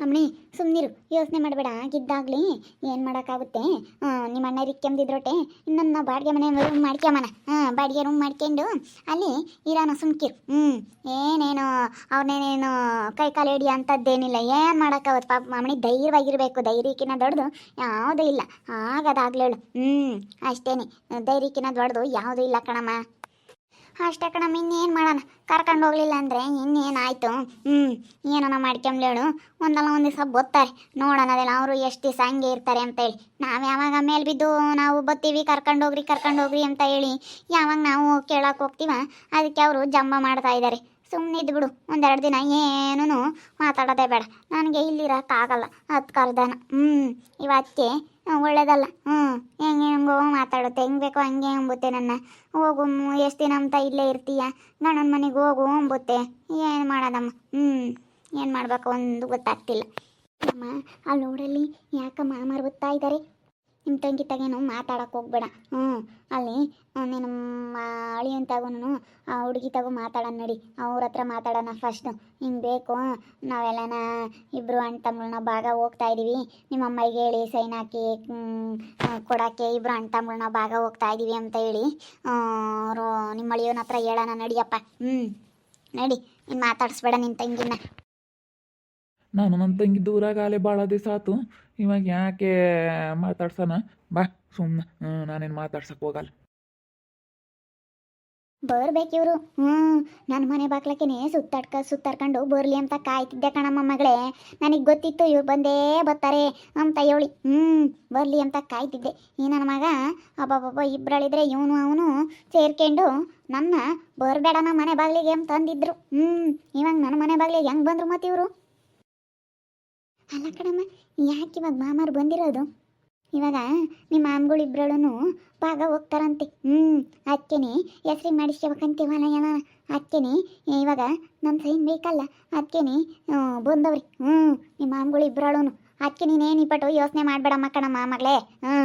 ಅಮ್ಮಣಿ ಸುಮ್ಮನಿರು ಯೋಚನೆ ಮಾಡಬೇಡ. ಆಗಿದ್ದಾಗಲಿ ಏನು ಮಾಡೋಕ್ಕಾಗುತ್ತೆ? ನಿಮ್ಮ ಅಣ್ಣ ಕೆಮ್ದಿದ್ರೊಟ್ಟೆ ಇನ್ನೊಂದು ನಾವು ಬಾಡಿಗೆ ಮನೆ ರೂಮ್ ಮಾಡ್ಕೊಂಬಣ ಹಾಂ ಬಾಡಿಗೆ ರೂಮ್ ಮಾಡ್ಕೊಂಡು ಅಲ್ಲಿ ಇರೋಣ ಸುಮ್ಕಿರು. ಹ್ಞೂ ಏನೇನು ಅವನೇನೇನು ಕೈ ಕಾಲು ಹಿಡಿಯ ಅಂಥದ್ದೇನಿಲ್ಲ ಏನು ಮಾಡೋಕ್ಕಾಗುತ್ತೆ? ಪಾಪ ಅಮ್ಮಣಿ, ಧೈರ್ಯವಾಗಿರಬೇಕು. ಧೈರ್ಯಕ್ಕಿನ್ನ ದೊಡ್ಡದು ಯಾವುದೂ ಇಲ್ಲ. ಆಗದಾಗ್ಲೇಳು ಹ್ಞೂ ಅಷ್ಟೇನೆ. ಧೈರ್ಯಕ್ಕಿನ್ನ ದೊಡ್ಡದು ಯಾವುದೂ ಇಲ್ಲ ಕಣಮ್ಮ. ಅಷ್ಟೇ ಕಣಮ್ಮ, ಇನ್ನೇನು ಮಾಡೋಣ? ಕರ್ಕೊಂಡು ಹೋಗ್ಲಿಲ್ಲ ಅಂದರೆ ಇನ್ನೇನಾಯ್ತು? ಹ್ಞೂ ಏನನ ಮಾಡ್ಕೊಂಬ್ಲೇಳು ಒಂದಲ್ಲ ಒಂದು ದಿವಸ ಬತ್ತಾರೆ. ನೋಡೋಣ ಅದೆಲ್ಲ, ಅವರು ಎಷ್ಟು ದಿವಸ ಹಂಗೆ ಇರ್ತಾರೆ ಅಂತೇಳಿ ನಾವು ಯಾವಾಗ ಮೇಲೆ ಬಿದ್ದು ನಾವು ಬತ್ತೀವಿ, ಕರ್ಕೊಂಡು ಹೋಗ್ರಿ ಕರ್ಕೊಂಡು ಹೋಗ್ರಿ ಅಂತ ಹೇಳಿ. ಯಾವಾಗ ನಾವು ಕೇಳೋಕೆ ಹೋಗ್ತೀವ? ಅದಕ್ಕೆ ಅವರು ಜಂಬ ಮಾಡ್ತಾ ಇದ್ದಾರೆ ಸುಮ್ಮನೆ ಬಿಡು ಒಂದೆರಡು ದಿನ ಏನೂ ಮಾತಾಡೋದೇ ಬೇಡ. ನನಗೆ ಇಲ್ಲಿರೋಕ್ಕಾಗಲ್ಲ ಅದು ಕರ್ದನ. ಹ್ಞೂ ಇವತ್ತೇ ಒಳ್ಳೇದಲ್ಲ. ಹ್ಞೂ ಹೆಂಗೆ ಹೆಂಗೋ ಮಾತಾಡುತ್ತೆ. ಹೆಂಗೆ ಬೇಕೋ ಹಂಗೆ ಅಂಬುತ್ತೆ ನನ್ನ. ಹೋಗು, ಎಷ್ಟು ದಿನ ಅಂತ ಇಲ್ಲೇ ಇರ್ತೀಯ? ಗಂಡನ ಮನೆಗೆ ಹೋಗು ಅಂಬುತ್ತೆ. ಏನು ಮಾಡೋದಮ್ಮ? ಹ್ಞೂ ಏನು ಮಾಡ್ಬೇಕು ಒಂದು ಗೊತ್ತಾಗ್ತಿಲ್ಲ. ಅಮ್ಮ ಅಲ್ಲಿ ನೋಡಲ್ಲಿ ಯಾಕಮ್ಮ ಮರುಗುತ್ತಾ ಇದ್ದಾರೆ ನಿಮ್ಮ ತಂಗಿ ತಗೇನು ಮಾತಾಡಕ್ಕೆ ಹೋಗ್ಬೇಡ. ಹ್ಞೂ ಅಲ್ಲಿ ನೀನು ಅಳಿಯಂತಾಗೂ ಆ ಹುಡುಗಿ ತಗೋ ಮಾತಾಡೋಣ ನಡಿ. ಅವ್ರ ಹತ್ರ ಮಾತಾಡೋಣ ಫಸ್ಟು ಹಿಂಗೆ ಬೇಕು ನಾವೆಲ್ಲನ ಇಬ್ಬರು ಅಣ್ಣ ತಮ್ಮಗಳನ್ನ ಭಾಗ ಹೋಗ್ತಾ ಇದ್ದೀವಿ ನಿಮ್ಮ ಅಮ್ಮಗೆ ಹೇಳಿ ಸೈನ್ ಹಾಕಿ ಕೊಡೋಕ್ಕೆ ಇಬ್ಬರು ಅಣ್ಣ ತಮ್ಮಗಳನ್ನ ಭಾಗ ಹೋಗ್ತಾ ಇದ್ದೀವಿ ಅಂತ ಹೇಳಿ ಅವರು ನಿಮ್ಮ ಅಳಿಯೋನ ಹತ್ರ ಹೇಳೋಣ ನಡಿಯಪ್ಪ. ಹ್ಞೂ ನಡಿ, ನೀನು ಮಾತಾಡಿಸ್ಬೇಡ ನಿನ್ನ ತಂಗಿನ. ನಾನು ನನ್ನ ತಂಗಿ ದೂರಾಗಾಲೆ ಭಾಳ ದಿವಸ ಆತು. ಇವಾಗ ಯಾಕೆ ಮಾತಾಡ್ಸೋಣ ಬಾ ಸುಮ್ಮನೆ ನಾನೇನು ಮಾತಾಡ್ಸಕ್ಕೆ ಹೋಗಲ್ಲ. ಬರ್ಬೇಕಿವ್ರು ಹ್ಞೂ ನನ್ನ ಮನೆ ಬಾಗ್ಲಕ್ಕೇನೆ ಸುತ್ತಾಡ್ಕ ಸುತ್ತಾಡ್ಕೊಂಡು ಬರಲಿ ಅಂತ ಕಾಯ್ತಿದ್ದೆ ಕಣಮ್ಮ ಮಗಳೇ. ನನಗೆ ಗೊತ್ತಿತ್ತು ಇವ್ರು ಬಂದೇ ಬರ್ತಾರೆ ಅಂತ ಹೇಳಿ. ಹ್ಞೂ ಬರಲಿ ಅಂತ ಕಾಯ್ತಿದ್ದೆ. ಈ ನನ್ನ ಮಗ, ಅಬ್ಬಬ್ಬಬ್ಬ ಇಬ್ಬರಳಿದ್ರೆ ಇವನು ಅವನು ಸೇರ್ಕೊಂಡು ನನ್ನ ಬರಬೇಡ ನಮ್ಮ ಮನೆ ಬಾಗಿಲಿಗೆ ಅಂತ ಅಂದಿದ್ರು ಹ್ಮ್, ಇವಾಗ ನನ್ನ ಮನೆ ಬಾಗಿಲಿಗೆ ಹೆಂಗ್ ಬಂದ್ರು ಮತ್ತೆ ಇವರು? ಅಲ್ಲ ಕಣಮ್ಮ, ಯಾಕೆ ಇವಾಗ ಮಾಮಾರು ಬಂದಿರೋದು? ಇವಾಗ ನಿಮ್ಮ ಮಾಮ್ಗಳು ಇಬ್ಬರಳು ಭಾಗ ಹೋಗ್ತಾರಂತೆ. ಹ್ಞೂ ಅದಕ್ಕೇನೆ ಹೆಸ್ರಿಗೆ ಮಾಡಿಸ್ಕೋಬೇಕಂತೀವಲ್ಲ ಏನ ಅದಕ್ಕೇನೆ ಇವಾಗ ನನ್ನ ಸೈನ್ ಬೇಕಲ್ಲ ಅದಕ್ಕೇನೆ ಬಂದವ್ರಿ. ಹ್ಞೂ ನಿಮ್ಮ ಮಾಮ್ಗಳು ಇಬ್ಬರಳು ಅದಕ್ಕೆ ನೀನೇನು ಇಪ್ಪಟ್ಟು ಯೋಚನೆ ಮಾಡಬೇಡಮ್ಮ ಕಣಮ್ಮ ಮಗಳೇ. ಹ್ಞೂ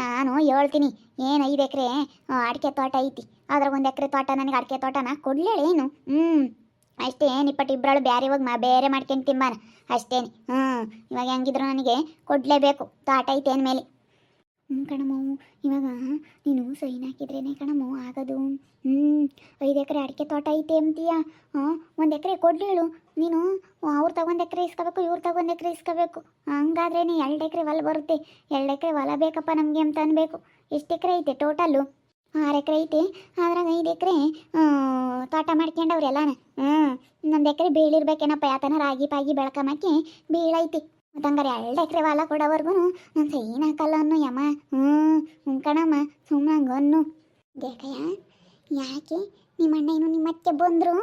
ನಾನು ಹೇಳ್ತೀನಿ, ಏನು ಐದು ಎಕರೆ ಅಡಿಕೆ ತೋಟ ಐತಿ. ಅದ್ರಾಗ ಒಂದು ಎಕರೆ ತೋಟ, ನನಗೆ ಅಡಿಕೆ ತೋಟನ ಕೊಡಲೇಳೇನು? ಹ್ಞೂ ಅಷ್ಟೇ, ನಿಪ್ಪಟ್ಟು ಇಬ್ಬರಳು ಬೇರೆ ಇವಾಗ ಮಾ ಬೇರೆ ಮಾಡ್ಕೊಂಡು ತಿಂಬಾನ. ಅಷ್ಟೇನೆ ಹ್ಞೂ ಇವಾಗ ಹೆಂಗಿದ್ರು ನನಗೆ ಕೊಡಲೇಬೇಕು. ತೋಟ ಐತೆ ಅಂದಮೇಲೆ. ಹ್ಞೂ ಕಣಮ್ಮ ಇವಾಗ ನೀನು ಸೈನ್ ಹಾಕಿದ್ರೇನೆ ಕಣಮ್ಮ ಆಗೋದು. ಹ್ಞೂ ಐದು ಎಕರೆ ಅಡಿಕೆ ತೋಟ ಐತೆ ಅಂತೀಯ? ಹಾಂ, ಒಂದು ಎಕರೆ ಕೊಡ್ಲೇಳು. ನೀನು ಅವ್ರು ತಗೊಂಡು ಎಕರೆ ಇಸ್ಕೋಬೇಕು, ಇವ್ರು ತಗೊಂಡು ಎಕರೆ ಇಸ್ಕೋಬೇಕು. ಹಂಗಾದ್ರೇನೆ ಎರಡು ಎಕರೆ ಹೊಲ ಬರುತ್ತೆ. ಎರಡು ಎಕರೆ ಹೊಲ ಬೇಕಪ್ಪ ನಮಗೆ ಅಂತ ಅನ್ಬೇಕು. ಎಷ್ಟು ಎಕರೆ ಐತೆ ಟೋಟಲ್ಲು ಆರು ಎಕರೆ ಐತಿ. ಅದ್ರಾಗ ಐದು ಎಕರೆ ತೋಟ ಮಾಡ್ಕೊಂಡವ್ರಿ ಎಲ್ಲಾನ. ಹ್ಞೂ ಇನ್ನೊಂದು ಎಕರೆ ಬೀಳಿರ್ಬೇಕೇನಪ್ಪ ಯಾತನ ರಾಗಿ ಪಾಗಿ ಬೆಳ್ಕೊಂಬಕ್ಕೆ ಬೀಳೈತಿ. ಮತ್ತಂಗಾರೆ ಎರಡು ಎಕರೆ ಹೊಲ ಕೊಡೋವರೆಗೂ ನಾನು ಸೈನ್ ಹಾಕಲ್ಲ ಅನ್ನು ಯಮ್ಮ. ಹ್ಞೂ ಹ್ಞೂ ಕಣಮ್ಮ ಸುಮ್ಮನೆ ಹಂಗನ್ನು ದೇಕಯ್ಯ ಯಾಕೆ ನಿಮ್ಮ ಅಣ್ಣ ಏನು ನಿಮ್ಮ ಅತ್ತೆ ಬಂದರು?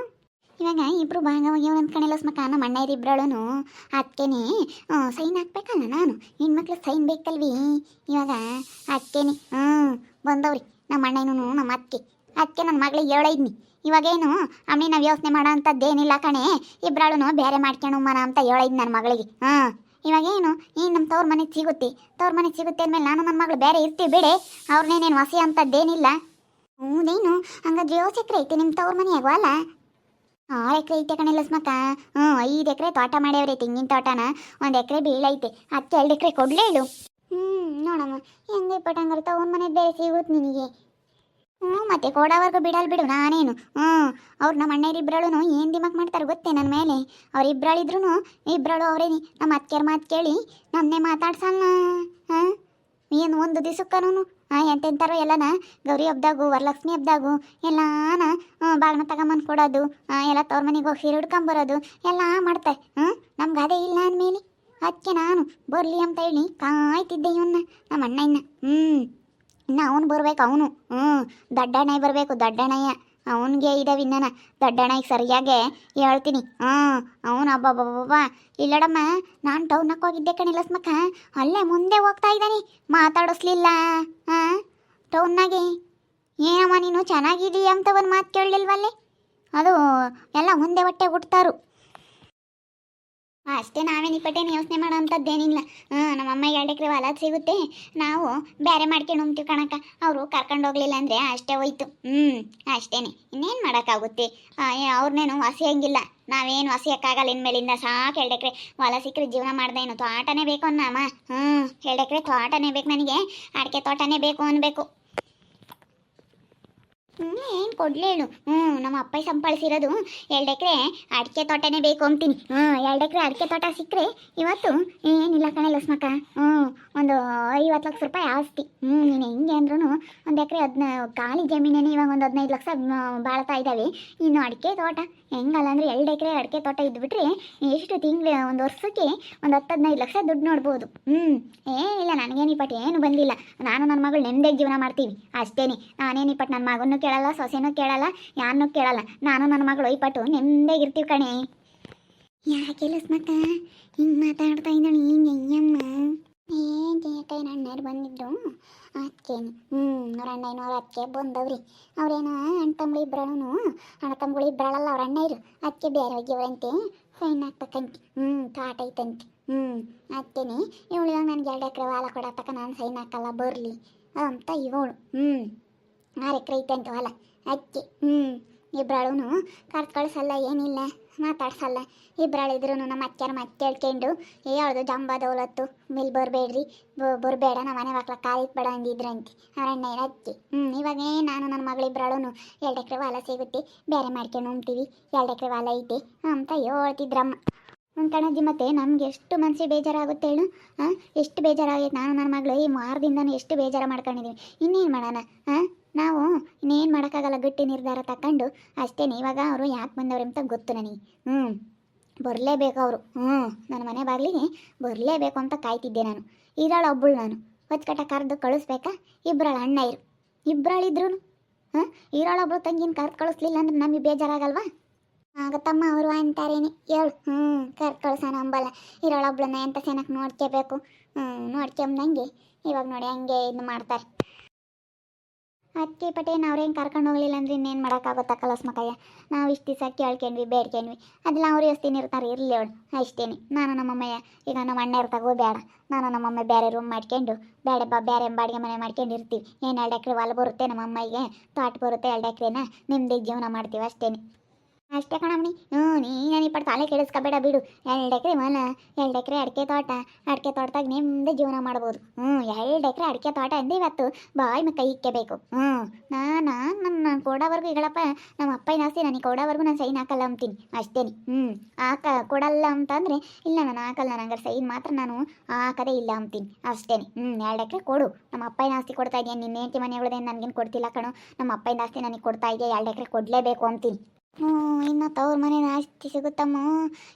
ಇವಾಗ ಇಬ್ರು ಭಾಗವಾಗಿ ಒಂದು ಕಣೆಲ್ಲ ಸ್ಮಕ ನಮ್ಮ ಅಣ್ಣ ಇಬ್ಬರಳು ಅದಕ್ಕೇನೆ ಸೈನ್ ಹಾಕ್ಬೇಕಲ್ಲ ನಾನು? ಹೆಣ್ಮಕ್ಳು ಸೈನ್ ಬೇಕಲ್ವಿ? ಇವಾಗ ಅದಕ್ಕೇನೆ ಹ್ಞೂ ಬಂದವ್ರಿ. ನಮ್ಮ ಅಣ್ಣನೂ ನಮ್ಮ ಅತ್ತೆ. ಅದಕ್ಕೆ ನನ್ನ ಮಗಳಿಗೆ ಹೇಳಿದ್ನಿ. ಇವಾಗೇನು ಅಮ್ಮಿ ನಾವು ಯೋಚನೆ ಮಾಡೋ ಕಣೆ. ಇಬ್ಬರಳು ಬೇರೆ ಮಾಡ್ಕೊಂಡು ಮನ ಅಂತ ಹೇಳಿದ್ನಿ ನನ್ನ ಮಗಳಿಗೆ. ಹಾಂ, ಇವಾಗೇನು ಈ ನಮ್ಮ ತವ್ರ ಮನೆಗೆ ಸಿಗುತ್ತೆ ತವ್ರ ಮನೆಗೆ ಸಿಗುತ್ತೆ ಅಂದಮೇಲೆ ನಾನು ನನ್ನ ಮಗಳು ಬೇರೆ ಇರ್ತೀವಿ ಬಿಡೆ. ಅವ್ರನ್ನೇನೇನು ವಸಿ ಅಂಥದ್ದೇನಿಲ್ಲ ಹೌದೇನು? ಹಂಗಾದ್ರೆ ಯೋಚನೆ ಎಕರೆ ಐತೆ ನಿಮ್ಮ ತವ್ರ ಮನೆ ಅಲ್ಲ? ಆರು ಎಕರೆ ಐತೆ ಕಣೆ ಲಸ್ಮಕ್ಕ. ಹ್ಞೂ ಐದು ಎಕರೆ ತೋಟ ಮಾಡ್ಯಾವ್ರಿ ತೆಂಗಿನ ತೋಟನ. ಒಂದು ಎಕರೆ ಬೀಳೈತೆ ಹತ್ತು ಎರಡು ಎಕರೆ ಕೊಡ್ಲೇಳು ಹ್ಞೂ ನೋಡಮ್ಮ. ಹೆಂಗೆ ಪಟಂಗಾರ ತವ್ರ ಮನೆ ಬೇರೆ ಸಿಗುತ್ತೆ ನಿನಗೆ. ಹ್ಞೂ ಮತ್ತೆ ಕೊಡೋವರೆಗೂ ಬಿಡಲ್ ಬಿಡು ನಾನೇನು. ಹ್ಞೂ ಅವ್ರು ನಮ್ಮ ಅಣ್ಣರಿಬ್ರಳು ಏನು ದಿಮಾಕ್ ಮಾಡ್ತಾರೆ ಗೊತ್ತೇ ನನ್ನ ಮೇಲೆ? ಅವ್ರಿಬ್ರಳಿದ್ರು ಇಬ್ಬರಳು ಅವರೇ ನಮ್ಮ ಅತ್ತೆಯರ ಮಾತು ಕೇಳಿ ನನ್ನೇ ಮಾತಾಡ್ಸಲ್ಲ. ಹಾಂ? ಏನು ಒಂದು ದಿವಸಕ್ಕನೂ ಹಾಂ ಎಂತೆಂತಾರೋ ಎಲ್ಲನ, ಗೌರಿ ಹಬ್ದಾಗು ವರಲಕ್ಷ್ಮಿ ಹಬ್ದಾಗು ಎಲ್ಲಾನ ಬಾಗ್ನ ತಗೊಂಬಂದು ಕೊಡೋದು ಎಲ್ಲ ತವ್ರ ಮನೆಗೆ ಹೋಗಿ ಸೀರೆ ಹಿಡ್ಕೊಂಬರೋದು ಎಲ್ಲ ಮಾಡ್ತಾರೆ ಹಾಂ ನಮ್ಗೆ ಅದೇ ಇಲ್ಲ ಅಂದಮೇಲೆ. ಅದಕ್ಕೆ ನಾನು ಬರಲಿ ಅಂತ ಹೇಳಿ ಕಾಯ್ತಿದ್ದೆ ಇವನ್ನ ನಮ್ಮ ಅಣ್ಣ ಇನ್ನ ಹ್ಞೂ ಇನ್ನು ಅವನು ಬರ್ಬೇಕು, ಅವನು. ಹ್ಞೂ ದಡ್ಡಣ್ಣ ಬರಬೇಕು, ದಡ್ಡಣ್ಣಯ್ಯ. ಅವನಿಗೆ ಇದಾವೆ ಇನ್ನನ ದೊಡ್ಡಣ್ಣಗೆ ಸರಿಯಾಗೆ ಹೇಳ್ತೀನಿ. ಹಾಂ ಅವನು ಅಬ್ಬಬ್ಬಬ್ಬ ಇಲ್ಲಡಮ್ಮ ನಾನು ಟೌನಕ್ಕೆ ಹೋಗಿದ್ದೆ ಕಣಿ ಸ್ಮಕ್ಕ ಅಲ್ಲೇ ಮುಂದೆ ಹೋಗ್ತಾ ಇದ್ದಾನೆ. ಮಾತಾಡಿಸ್ಲಿಲ್ಲ. ಹಾಂ ಟೌನ್ನಾಗೆ ಏನಮ್ಮ ನೀನು ಚೆನ್ನಾಗಿದೀಯ ಅಂತ ಒಂದು ಮಾತು ಕೇಳಲಿಲ್ವಲ್ಲೇ? ಅದು ಎಲ್ಲ ಮುಂದೆ ಹೊಟ್ಟೆ ಹುಟ್ತಾರು. ಅಷ್ಟೇ ನಾವೇನು ಇಪ್ಪಟ್ಟೇನು ಯೋಚನೆ ಮಾಡೋ ಅಂಥದ್ದೇನಿಲ್ಲ ಹಾಂ ನಮ್ಮ ಅಮ್ಮಗೆ ಎರಡು ಎಕರೆ ಹೊಲ ಸಿಗುತ್ತೆ. ನಾವು ಬೇರೆ ಮಾಡ್ಕೊಂಡು ಹೋಗ್ತೀವಿ ಕಣಕ್ಕ. ಅವರು ಕರ್ಕೊಂಡು ಹೋಗ್ಲಿಲ್ಲ ಅಂದರೆ ಅಷ್ಟೇ ಹೋಯ್ತು. ಹ್ಞೂ ಅಷ್ಟೇನೆ. ಇನ್ನೇನು ಮಾಡೋಕ್ಕಾಗುತ್ತೆ? ಅವ್ರನ್ನೇನು ವಾಸಿ ಹಂಗಿಲ್ಲ. ನಾವೇನು ಹಸಿಯಕ್ಕಾಗಲ್ಲ ಇನ್ಮೇಲಿಂದ. ಸಾಕು ಎರಡು ಎಕರೆ ಹೊಲ ಸಿಕ್ಕರೆ ಜೀವನ ಮಾಡ್ದೆ ಏನು? ತೋಟನೇ ಬೇಕು ಅನ್ನಮ್ಮ ಹ್ಞೂ ಎರಡು ಎಕರೆ ತೋಟನೇ ಬೇಕು ನನಗೆ. ಅಡಿಕೆ ತೋಟನೇ ಬೇಕು ಅನ್ಬೇಕು. ಏನು ಕೊಡ್ಲೇಳು ಹ್ಞೂ ನಮ್ಮ ಅಪ್ಪ ಸಂಪಾಳಿಸಿರೋದು ಎರಡು ಎಕರೆ ಅಡಿಕೆ ತೋಟನೇ ಬೇಕು ಅಂತೀನಿ. ಹ್ಞೂ ಎರಡು ಎಕರೆ ಅಡಿಕೆ ತೋಟ ಸಿಕ್ಕರೆ ಇವತ್ತು ಏನಿಲ್ಲ ಕಣೆ ಲಕ್ಷ್ಮಕ್ಕ. ಹ್ಞೂ ಒಂದು ಐವತ್ತು ಲಕ್ಷ ರೂಪಾಯಿ ಆಸ್ತಿ. ಹ್ಞೂ ನೀನು ಹೆಂಗೆ ಅಂದ್ರೂ ಒಂದು ಎಕರೆ ಹದಿನ ಖಾಲಿ ಜಮೀನೇನೆ ಇವಾಗ ಒಂದು ಹದಿನೈದು ಲಕ್ಷ ಬಾಳ್ತಾ ಇದ್ದಾವೆ ಇನ್ನು ಅಡಿಕೆ ತೋಟ ಹೆಂಗಲ್ಲ ಅಂದರೆ ಎರಡು ಎಕರೆ ಅಡಿಕೆ ತೋಟ ಇದ್ಬಿಟ್ರೆ ಎಷ್ಟು ತಿಂಗಳು, ಒಂದು ವರ್ಷಕ್ಕೆ ಒಂದು ಹತ್ತು ಹದಿನೈದು ಲಕ್ಷ ದುಡ್ಡು ನೋಡ್ಬೋದು. ಹ್ಞೂ ಏನಿಲ್ಲ ನನಗೇನು ಇಪ್ಪಟ್ಟು ಏನು ಬಂದಿಲ್ಲ. ನಾನು ನನ್ನ ಮಗಳು ನೆಮ್ಮದಿಯಾಗಿ ಜೀವನ ಮಾಡ್ತೀವಿ. ಅಷ್ಟೇನೆ. ನಾನೇನು ನನ್ನ ಮಗನೂ ಕೇಳಲ್ಲ, ಸೊಸೆನೂ ಕೇಳಲ್ಲ, ಯಾರನ್ನೂ ಕೇಳಲ್ಲ. ನಾನು ನನ್ನ ಮಗಳು ಇಪ್ಪಟ್ಟು ನೆಮ್ಮದಿಯಾಗಿರ್ತೀವಿ ಕಣೆ. ಯಾಕೆ ಲಸ್ಮಕ್ಕ ಹಿಂಗೆ ಮಾತಾಡ್ತಾ ಇದ್ದಾಳೆ ಹಿಂಗೆ ಅಯ್ಯಮ್ಮ. ಏನ್ ಜಯಕೈ ಅಣ್ಣರು ಬಂದಿದ್ರು. ಅದಕ್ಕೇನು ಹ್ಞೂ ಅವ್ರ ಅಣ್ಣ ಏನೋ ಅವ್ರ ಅದಕ್ಕೆ ಬಂದವ್ರಿ. ಅವ್ರೇನು ಅಣ್ಣ ತಮ್ಮಳು ಇಬ್ಬರನು ಅಣ್ಣ ತಮ್ಮಗಳು ಇಬ್ಬರಲ್ಲ ಅವ್ರ ಅಣ್ಣ ಇರು ಅದಕ್ಕೆ ಬೇರೆ ಹೋಗಿ ಹೋಗ್ಯವ್ರಂತೆ ಫೈನ್ ಹಾಕ್ಬೇಕಂತೆ ಹ್ಞೂ ತಾಟ ಐತಂತೆ. ಹ್ಞೂ ಅದಕ್ಕೇನೆ ಇವಳು ಇವಾಗ ನನಗೆ ಎರಡು ಎಕರೆ ಹೊಲ ಕೊಡತಕ್ಕ ನಾನು ಸೈನ್ ಹಾಕಲ್ಲ, ಬರಲಿ ಅಂತ ಇವಳು. ಹ್ಞೂ ಆರು ಎಕರೆ ಐತಂತೆ ಹೊಲ. ಅಕ್ಕಿ. ಹ್ಞೂ ಇಬ್ಬರಳು ಕರ್ತ್ಕೊಳ್ಸಲ್ಲ ಕಳಿಸಲ್ಲ, ಏನಿಲ್ಲ. ಮಾತಾಡ್ಸಲ್ಲ. ಇಬ್ಬರಳಿದ್ರು ನಮ್ಮ ಅತ್ತೆಯರ ಮತ್ತೆ ಹೇಳ್ಕೊಂಡು ಏ, ಅವಳದು ಜಂಬ ದೌಲತ್ತು ಮಿಲ್ ಬರಬೇಡ್ರಿ. ಬರಬೇಡ ನಮ್ಮ ಮನೆ ಮಕ್ಳ ಕಾಲಿತ್ ಬೇಡ ಅಂದಿದ್ರಂತೆ ಅವರಣ್ಣ ಅಕ್ಕಿ. ಹ್ಞೂ ಇವಾಗೇ ನಾನು ನನ್ನ ಮಗಳಿಬ್ಬರಳೂ ಎರಡು ಎಕರೆ ಹೊಲ ಸಿಗುತ್ತೆ. ಬೇರೆ ಮಾಡ್ಕೊಂಡು ಉಣ್ತೀವಿ. ಎರಡು ಎಕರೆ ಹೊಲ ಐತೆ ಅಂತ ಹೇಳ್ತಿದ್ರಮ್ಮ ಕಣಜ್ಜಿ, ಮತ್ತೆ ನಮ್ಗೆ ಎಷ್ಟು ಮನಸ್ಸಿಗೆ ಬೇಜಾರಾಗುತ್ತೆ ಹೇಳು ಹಾಂ ಎಷ್ಟು ಬೇಜಾರಾಗೈತೆ? ನಾನು ನನ್ನ ಮಗಳು ಈ ವಾರದಿಂದನೂ ಎಷ್ಟು ಬೇಜಾರು ಮಾಡ್ಕೊಂಡಿದ್ದೀವಿ ಇನ್ನೇನು ಮಾಡೋಣ ಹಾಂ ನಾವು ಇನ್ನೇನು ಮಾಡೋಕ್ಕಾಗಲ್ಲ ಗಟ್ಟಿ ನಿರ್ಧಾರ ತಗೊಂಡು ಅಷ್ಟೇ ಇವಾಗ ಅವರು ಯಾಕೆ ಬಂದವ್ರು ಅಂತ ಗೊತ್ತು ನನಗೆ. ಹ್ಞೂ ಬರಲೇಬೇಕು ಅವರು. ಹ್ಞೂ ನನ್ನ ಮನೆ ಬಾಗಿಲಿಗೆ ಬರಲೇಬೇಕು ಅಂತ ಕಾಯ್ತಿದ್ದೆ ನಾನು. ಇರಾಳ ಒಬ್ಬಳು ನಾನು. ಹೊಚ್ಕಟ ಕರೆದು ಕಳಿಸ್ಬೇಕಾ? ಇಬ್ಬರಾಳು ಅಣ್ಣ ಇರು. ಇಬ್ಬರಾಳಿದ್ರು ಹಾಂ ಇರಾಳೊಬ್ಳು ತಂಗಿನ ಕರ್ದು ಕಳಿಸ್ಲಿಲ್ಲ ಅಂದ್ರೆ ನಮಗೆ ಬೇಜಾರಾಗಲ್ವಾ? ಆಗತ್ತಮ್ಮ, ಅವರು ಅಂತಾರೇನೆ. ಹೇಳು. ಹ್ಞೂ ಕರ್ಕೊಳ್ಸ ನಂಬಲ್ಲ ಇರೋಳೊಬ್ಳನ್ನ ಎಂತ ಚೆನ್ನಾಗಿ ನೋಡ್ಕೋಬೇಕು? ಹ್ಞೂ ನೋಡ್ಕೊಂಬಂಗೆ ಇವಾಗ ನೋಡಿ ಹಂಗೆ ಇದು ಮಾಡ್ತಾರೆ. ಅಕ್ಕಿ ಪಟೇನ್ ಅವ್ರೇನು ಕರ್ಕೊಂಡು ಹೋಗ್ಲಿಲ್ಲ ಅಂದ್ರೆ ಇನ್ನೇನು ಮಾಡೋಕ್ಕಾಗುತ್ತಾ ಕಲಸ್ಮಕಯ್ಯ ನಾವು ಇಷ್ಟು ದಿವಸ ಕೇಳ್ಕೊಂಡ್ವಿ, ಬೇಡ್ಕೊಂಡ್ವಿ. ಅದೆಲ್ಲ ಅವ್ರು ಎಷ್ಟು ಇರ್ತಾರೆ, ಇರಲಿ ಅವಳು. ಅಷ್ಟೇನೆ. ನಾನು ನಮ್ಮಮ್ಮಯ್ಯ, ಈಗ ನಮ್ಮ ಅಣ್ಣ ಇರ್ತಾಗೋ ಬೇಡ. ನಾನು ನಮ್ಮಮ್ಮ ಬೇರೆ ರೂಮ್ ಮಾಡ್ಕೊಂಡು ಬೇಡ ಬಾ ಬೇರೆ ಬಾಡಿಗೆ ಮನೆ ಮಾಡ್ಕೊಂಡು ಇರ್ತೀವಿ. ಏನು ಎರಡು ಎಕರೆ ಹೊಲ ಬರುತ್ತೆ ನಮ್ಮ ಅಮ್ಮಗೆ ತೋಟ ಬರುತ್ತೆ ಎರಡು ಎಕರೆನ? ನಿಮ್ಮದೇ ಜೀವನ ಮಾಡ್ತೀವಿ ಅಷ್ಟೇನೆ. ಅಷ್ಟೇ ಕಣಮ್ಮನಿ ಹ್ಞೂ, ನೀನು ಇಪ್ಪಟ್ಟು ತಲೆ ಕೆಡಿಸ್ಕೊಬೇಡ ಬಿಡು. ಎರಡು ಎಕರೆ ಹೊಲ ಎರಡು ಎಕರೆ ಅಡಿಕೆ ತೋಟ. ಅಡಿಕೆ ತೋಟದಾಗ ನಿಮ್ಮದೇ ಜೀವನ ಮಾಡ್ಬೋದು. ಹ್ಞೂ, ಎರಡು ಎಕರೆ ಅಡಿಕೆ ತೋಟ ಅಂದೆ ಇವತ್ತು ಬಾಯಿ ಮ ಕೈ ಇಕ್ಕಬೇಕು. ಹ್ಞೂ ನಾನು ನನ್ನ ಕೊಡೋವರೆಗೂ ಹೇಳಪ್ಪ ನಮ್ಮ ಅಪ್ಪನ ಆಸ್ತಿ ನನಗೆ ಕೊಡೋವರೆಗೂ ನಾನು ಸೈನ್ ಹಾಕಲ್ಲ ಅಂತೀನಿ ಅಷ್ಟೇನಿ ಹ್ಞೂ, ಹಾಕ, ಕೊಡಲ್ಲ ಅಂತಂದರೆ ಇಲ್ಲ ನಾನು ಹಾಕಲ್ಲ ನನಗೆ ಸೈನ್ ಮಾತ್ರ ನಾನು ಹಾಕದೇ ಇಲ್ಲ ಅಂತೀನಿ ಅಷ್ಟೇನಿ ಹ್ಞೂ, ಎರಡು ಎಕರೆ ಕೊಡು. ನಮ್ಮ ಅಪ್ಪನ ಆಸ್ತಿ ಕೊಡ್ತಾ ಇದೆಯಾ? ನಿನ್ನ ಹೆಂಡತಿ ಮನೆಗಳದೇನು ನನಗೇನು ಕೊಡ್ತಿಲ್ಲ ಕಣೋ. ನಮ್ಮ ಅಪ್ಪನ ಆಸ್ತಿ ನನಗೆ ಕೊಡ್ತಾ ಇದೆಯಾ? ಎರಡು ಎಕರೆ ಕೊಡಲೇಬೇಕು ಅಂತೀನಿ ಹ್ಞೂ, ಇನ್ನು ತವ್ರ ಮನೆ ಆಸ್ತಿ ಸಿಗುತ್ತಮ್ಮ.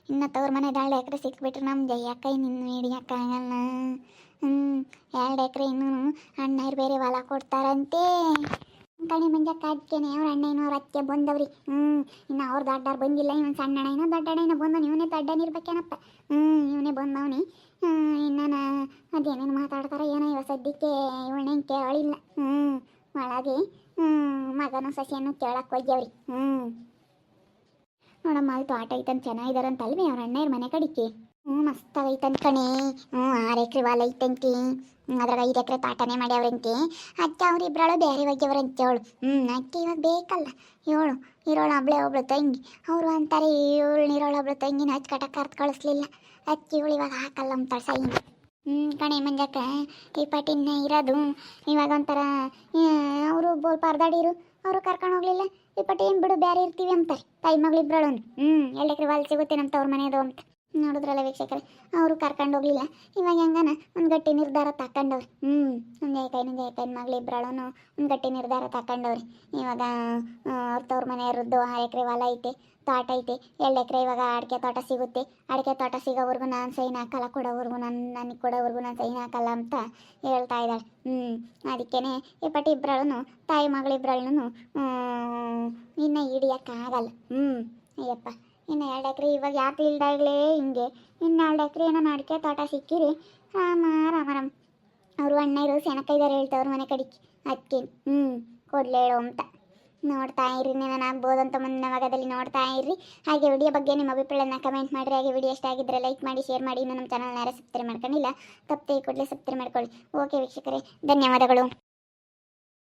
ಇನ್ನು ತವ್ರ ಮನೆ ಎರಡು ಎಕರೆ ಸಿಕ್ಬಿಟ್ರೆ ನಮ್ಮ ಜಯಕ್ಕ ನಿನ್ನ ಹಿಡಿಯೋಕ್ಕಾಗಲ್ಲ ಹ್ಞೂ, ಎರಡು ಎಕರೆ ಇನ್ನೂ ಅಣ್ಣ ಇವ್ರು ಬೇರೆ ಹೊಲ ಕೊಡ್ತಾರಂತೆ. ಕಣಿ ಮಂಜಕ್ಕ ಅದಕ್ಕೇನೆ ಅವ್ರ ಅಣ್ಣ ಅವ್ರ ಅತ್ತೆ ಬಂದವ್ರಿ. ಹ್ಞೂ, ಇನ್ನು ಅವ್ರು ದೊಡ್ಡವ್ರು ಬಂದಿಲ್ಲ, ಇವನು ಸಣ್ಣ ಅಣ್ಣ ದೊಡ್ಡ ಅಣ್ಣ ಬಂದವನು, ಇವನೇ ದಡ್ಡನಿರ್ಬೇಕೇನಪ್ಪ ಹ್ಞೂ, ಇವನೇ ಬಂದವನಿ. ಇನ್ನು ಅದೇನೇನು ಮಾತಾಡ್ತಾರೆ ಏನೋ ಇವ ಸದ್ಯಕ್ಕೆ ಇವಳೇನು ಕೇಳಿಲ್ಲ ಹ್ಞೂ, ಒಳಗೆ, ಹ್ಞೂ, ಮಗನ ಸಸಿಯನ್ನು ಕೇಳಕ್ಕೆ ಹೋಗ್ಯವ್ರಿ. ಹ್ಞೂ. ನೋಡಮ್ಮ ಅಲ್ಲಿ ತೋಟ ಐತಂತ, ಚೆನ್ನಾಗಿದಾರಂತ ಅಲ್ವೇ ಅವ್ರ ಅಣ್ಣ ಮನೆ ಕಡಿಕೆ ಹ್ಞೂ ಮಸ್ತಾಗೈತಂತ ಕಣೆ. ಹ್ಞೂ ಆರು ಎಕರೆ ವಾಲ್ ಐತಂತಿ. ಅದ್ರಾಗ ಐದು ಎಕರೆ ತೋಟನೇ ಮಾಡ್ಯಾವ್ರಂತೆ. ಅಕ್ಕ ಅವ್ರು ಇಬ್ಬರಳು ಬೇರೆ ಹೋಗ್ಯವ್ರಂತೆ ಅವಳು. ಹ್ಞೂ ಅಕ್ಕಿ ಇವಾಗ ಬೇಕಲ್ಲ. ಏಳು ಇರೋಳು ಒಬ್ಳೆ, ಒಬ್ಳು ತಂಗಿ. ಅವರು ಅಂತಾರೆ, ಏಳು ನೀರೋಳು ಒಬ್ಳು ತಂಗಿನ ಹಚ್ಚಿ ಕಟ ಕರ್ದು ಕಳಿಸ್ಲಿಲ್ಲ. ಅಕ್ಕಿ ಇವಳು ಇವಾಗ ಹಾಕಲ್ಲ ಅಂತ ಸೈನ್ ಹ್ಞೂ ಕಣೆ, ಮಂಜಕ್ಕ, ಈ ಪಟಿನ ಇರೋದು. ಇವಾಗ ಒಂಥರ ಅವರು ಬೋಲ್ ಪರದಾಡಿರು. ಅವರು ಕರ್ಕೊಂಡು ಹೋಗ್ಲಿಲ್ಲ. ಈ ಪಟ್ಟಿ ಏನು ಬಿಡು ಬೇರೆ ಇರ್ತೀವಿ ಅಂತಾರೆ. ತಾಯಿ ಮಗಳು ಇಬ್ಬರಳು ಹ್ಞೂ ಎರಡು ವಾಲ್ ಸಿಗುತ್ತೆ ನಮ್ಮ ತವ್ರ ಮನೆಯದು ಅಂತ. ನೋಡಿದ್ರಲ್ಲ ವೀಕ್ಷಕರೇ, ಅವರು ಕರ್ಕೊಂಡು ಹೋಗ್ಲಿಲ್ಲ. ಇವಾಗ ಹೆಂಗನ? ಒಂದು ಗಟ್ಟಿ ನಿರ್ಧಾರ ತಕೊಂಡವ್ರಿ. ಹ್ಞೂ ಒಂದು ಏಕೈನ ಒಂದು ಏಕೈನ ಇಬ್ಬರಳೂ ಒಂದು ಗಟ್ಟಿ ನಿರ್ಧಾರ ತಕೊಂಡವ್ರಿ. ಇವಾಗ ಅವ್ರ ತವ್ರ ಮನೆಯವ್ರದ್ದು ಆರು ಎಕರೆ ಹೊಲ ಐತೆ, ತೋಟ ಐತೆ. ಎರಡು ಎಕರೆ ಇವಾಗ ಅಡಿಕೆ ತೋಟ ಸಿಗುತ್ತೆ. ಅಡಿಕೆ ತೋಟ ಸಿಗೋವರೆಗೂ ನಾನು ಸೈನ್ ಹಾಕಲ್ಲ, ಕೊಡೋವರೆಗೂ ನನ್ನ ನನಗೆ ಕೊಡೋವರೆಗೂ ನಾನು ಸೈನ್ ಹಾಕಲ್ಲ ಅಂತ ಹೇಳ್ತಾ ಇದ್ದಾಳೆ. ಹ್ಞೂ ಅದಕ್ಕೇ ಈ ಪಟ್ಟಿ ಇಬ್ಬರಳೂ ತಾಯಿ ಮಗಳಿಬ್ಬರಳು ಇನ್ನು ಹಿಡಿಯೋಕ್ಕಾಗಲ್ಲ. ಹ್ಞೂ ಅಯ್ಯಪ್ಪ. ಇನ್ನು ಎರಡು ಎಕರೆ ಇವಾಗ ಯಾಕೆ ಇಲ್ದಾಗಲೇ ಹಿಂಗೆ. ಇನ್ನು ಎರಡು ಎಕರೆ ಏನೋ ಅಡಿಕೆ ತೋಟ ಸಿಕ್ಕಿರಿ. ರಾಮ ರಾಮ ರಾಮ. ಅವರು ಅಣ್ಣ ಇರೋ ಸೆನಕೈದಾರೆ ಹೇಳ್ತವ್ರ ಮನೆ ಕಡಿಕೆ ಅದಕ್ಕೆ ಹ್ಞೂ ಕೊಡ್ಲೇಳು ಅಂತ. ನೋಡ್ತಾ ಇರಿ ನಾನು ಆಗ್ಬೋದಂತ ಮುಂದಿನ ಭಾಗದಲ್ಲಿ ನೋಡ್ತಾ ಇರ್ರಿ. ಹಾಗೆ ವಿಡಿಯೋ ಬಗ್ಗೆ ನಿಮ್ಮ ಅಭಿಪ್ರಾಯನ ಕಮೆಂಟ್ ಮಾಡಿರಿ. ಹಾಗೆ ವಿಡಿಯೋ ಇಷ್ಟ ಆಗಿದ್ದರೆ ಲೈಕ್ ಮಾಡಿ ಶೇರ್ ಮಾಡಿ. ಇನ್ನು ನಮ್ಮ ಚಾನಲ್ನ ಯಾರು ಸಬ್ಸ್ಕ್ರೈಬ್ ಮಾಡ್ಕೊಂಡಿಲ್ಲ, ತಪ್ಪದೆ ಕೂಡಲೇ ಸಬ್ಸ್ಕ್ರೈಬ್ ಮಾಡ್ಕೊಳ್ಳಿ. ಓಕೆ ವೀಕ್ಷಕರೇ, ಧನ್ಯವಾದಗಳು.